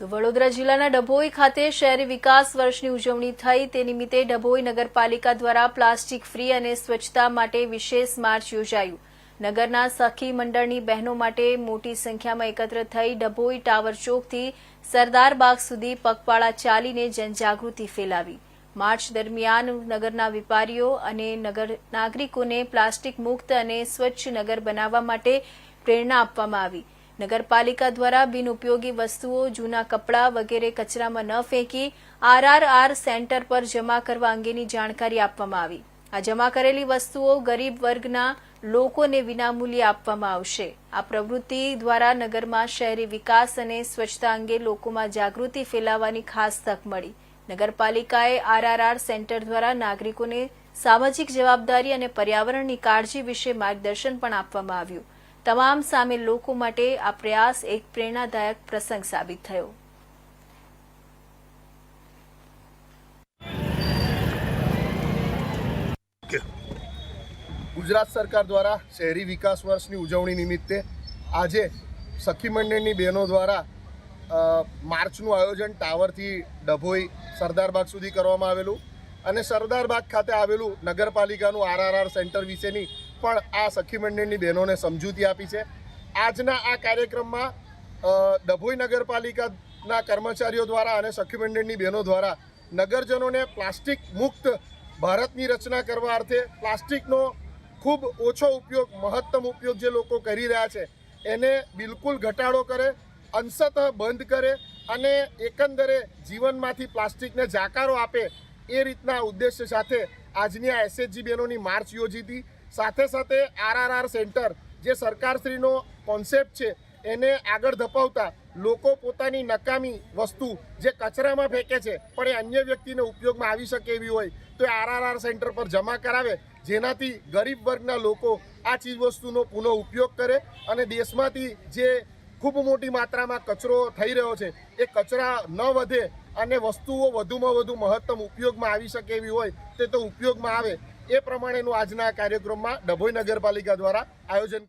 તો વડોદરા જિલ્લાના ડભોઈ ખાતે શહેરી વિકાસ વર્ષની ઉજવણી થઈ. તે નિમિત્તે ડભોઈ નગરપાલિકા દ્વારા પ્લાસ્ટિક ફ્રી અને સ્વચ્છતા માટે વિશેષ માર્ચ યોજાયું. નગરના સખી મંડળની બહેનો માટે મોટી સંખ્યામાં એકત્ર થઈ ડભોઈ ટાવર ચોકથી સરદાર બાગ સુધી પગપાળા ચાલીને જનજાગૃતિ ફેલાવી. માર્ચ દરમિયાન નગરના વેપારીઓ અને નગર નાગરિકોને પ્લાસ્ટિક મુક્ત અને સ્વચ્છ નગર બનાવવા માટે પ્રેરણા આપવામાં આવી. નગરપાલિકા દ્વારા બિનઉપયોગી વસ્તુઓ, જૂના કપડાં વગેરે કચરામાં ન ફેંકી આરઆરઆર સેન્ટર પર જમા કરવા અંગેની જાણકારી આપવામાં આવી. આ જમા કરેલી વસ્તુઓ ગરીબ વર્ગના લોકોને વિનામૂલ્યે આપવામાં આવશે. આ પ્રવૃત્તિ દ્વારા નગરમાં શહેરી વિકાસ અને સ્વચ્છતા અંગે લોકોમાં જાગૃતિ ફેલાવવાની ખાસ તક મળી. નગરપાલિકાએ આરઆરઆર સેન્ટર દ્વારા નાગરિકોને સામાજિક જવાબદારી અને પર્યાવરણની કાળજી વિશે માર્ગદર્શન પણ આપવામાં આવ્યું. તમામ સામેલ લોકો માટે આ પ્રયાસ એક પ્રેરણાદાયક પ્રસંગ સાબિત થયો. ગુજરાત સરકાર દ્વારા શહેરી વિકાસ વર્ષની ઉજવણી નિમિત્તે આજે સખી મંડળની બહેનો દ્વારા માર્ચનું આયોજન ટાવરથી ડભોઈ સરદારબાગ સુધી કરવામાં આવેલું અને સરદારબાગ ખાતે આવેલું નગરપાલિકાનું આરઆરઆર સેન્ટર વિશેની પણ આ સખી મંડળની બહેનોને સમજૂતી આપી છે. આજના આ કાર્યક્રમમાં ડભોઈ નગરપાલિકાના કર્મચારીઓ દ્વારા અને સખી મંડળની બહેનો દ્વારા નગરજનોને પ્લાસ્ટિક મુક્ત ભારતની રચના કરવા અર્થે પ્લાસ્ટિકનો ખૂબ ઓછો ઉપયોગ, મહત્તમ ઉપયોગ જે લોકો કરી રહ્યા છે, એને બિલકુલ ઘટાડો કરે, અંશતઃ બંધ કરે અને એકંદરે જીવનમાંથી પ્લાસ્ટિકને જાકારો આપે એ રીતના ઉદ્દેશ્ય સાથે આજની આ એસએચજી બહેનોની માર્ચ યોજી હતી. સાથે સાથે આરઆરઆર સેન્ટર જે સરકારશ્રીનો કોન્સેપ્ટ છે, એને આગળ ધપાવતા લોકો પોતાની નકામી વસ્તુ જે કચરામાં ફેંકે છે, પણ એ અન્ય વ્યક્તિને ઉપયોગમાં આવી શકે એવી હોય, તો એ આરઆરઆર સેન્ટર પર જમા કરાવે, જેનાથી ગરીબ વર્ગના લોકો આ ચીજવસ્તુનો પુનઃ ઉપયોગ કરે અને દેશમાંથી જે ખૂબ મોટી માત્રામાં કચરો થઈ રહ્યો છે, એ કચરા ન વધે અને વસ્તુઓ વધુમાં વધુ મહત્તમ ઉપયોગમાં આવી શકે એવી હોય, તે તો ઉપયોગમાં આવે એ પ્રમાણેનું આજના કાર્યક્રમમાં ડભોઈ નગરપાલિકા દ્વારા આયોજન